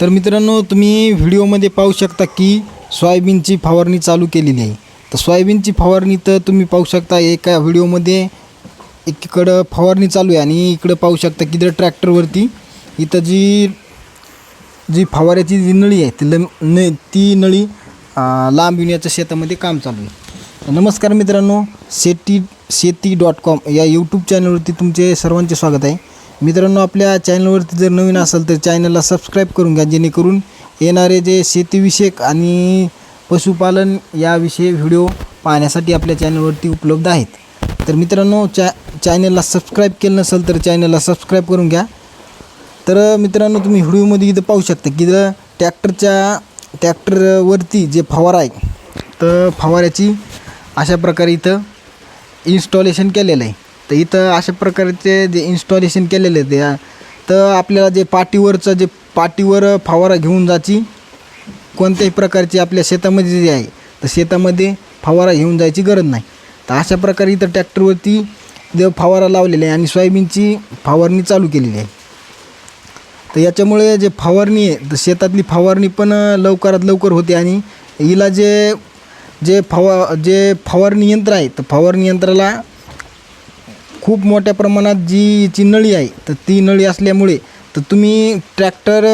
तर मित्रांनो तुम्ही व्हिडिओमध्ये पाहू शकता की सोयाबीनची फवारणी चालू केलेली आहे. तर सोयाबीनची फवारणी तर तुम्ही पाहू शकता एका व्हिडिओमध्ये एकीकडं फवारणी चालू आहे आणि इकडं पाहू शकता की इथं ट्रॅक्टरवरती इथं जी जी फवाऱ्याची जी नळी आहे ती लम न ती नळी लांब येण्याच्या शेतामध्ये काम चालू आहे. नमस्कार मित्रांनो शेती शेती डॉट कॉम या यूट्यूब चॅनलवरती तुमचे सर्वांचे स्वागत आहे. मित्रांनो आपल्या चॅनलवरती जर नवीन असाल तर चॅनलला सबस्क्राईब करून घ्या जेणेकरून येणारे जे शेतीविषयक आणि पशुपालन याविषयी व्हिडिओ पाहण्यासाठी आपल्या चॅनलवरती उपलब्ध आहेत. तर मित्रांनो चॅ चॅनलला सबस्क्राईब केलं नसेल तर चॅनलला सबस्क्राईब करून घ्या. तर मित्रांनो तुम्ही व्हिडिओमध्ये इथं पाहू शकता की इथं ट्रॅक्टरच्या ट्रॅक्टरवरती जे फवारा आहे तर फवाऱ्याची अशा प्रकारे इथं इन्स्टॉलेशन केलेलं आहे. तर इथं अशा प्रकारचे जे इन्स्टॉलेशन केलेलं ते त्या तर आपल्याला जे पाटीवरचं जे पाटीवर फवारा घेऊन जायची कोणत्याही प्रकारची आपल्या शेतामध्ये जे आहे तर शेतामध्ये फवारा घेऊन जायची गरज नाही. तर अशा प्रकारे इथं ट्रॅक्टरवरती जे फवारा लावलेला आहे आणि सोयाबीनची फवारणी चालू केलेली आहे. तर याच्यामुळे जे फवारणी आहे तर शेतातली फवारणी पण लवकरात लवकर होते आणि हिला जे जे फवा जे फवारणी यंत्र आहे तर फवारणी यंत्राला खूप मोठ्या प्रमाणात जी ची नळी आहे तर ती नळी असल्यामुळे तर तुम्ही ट्रॅक्टर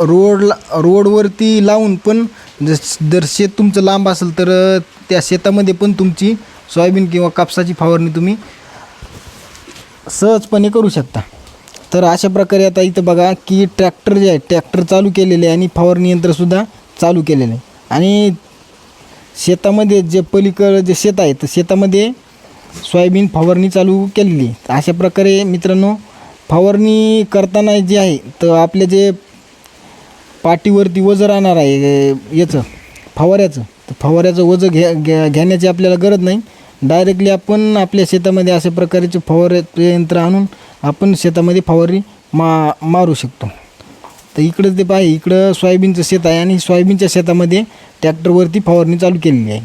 रोडला रोडवरती लावून पण जर जर शेत तुमचं लांब असेल तर त्या शेतामध्ये पण तुमची सोयाबीन किंवा कापसाची फवारणी तुम्ही सहजपणे करू शकता. तर अशा प्रकारे आता इथं बघा की ट्रॅक्टर जे आहे ट्रॅक्टर चालू केलेले आहे आणि फवारणी यंत्रसुद्धा चालू केलेलं. आहे आणि शेतामध्ये जे पलीकडं जे शेत आहे तर शेतामध्ये सोयाबीन फवारणी चालू केलेली. आहे तर अशा प्रकारे मित्रांनो फवारणी करताना जे आहे तर आपले जे पाठीवरती वजं राहणार आहे याचं फवाऱ्याचं तर फवाऱ्याचं वजं घ्या घ्या घेण्याची आपल्याला गरज नाही. डायरेक्टली आपण आपल्या शेतामध्ये अशा प्रकारचे फवारे यंत्र आणून आपण शेतामध्ये फवारणी मा मारू शकतो. तर इकडं ते पाहिजे इकडं सोयाबीनचं शेत आहे आणि सोयाबीनच्या शेतामध्ये ट्रॅक्टरवरती फवारणी चालू केलेली आहे.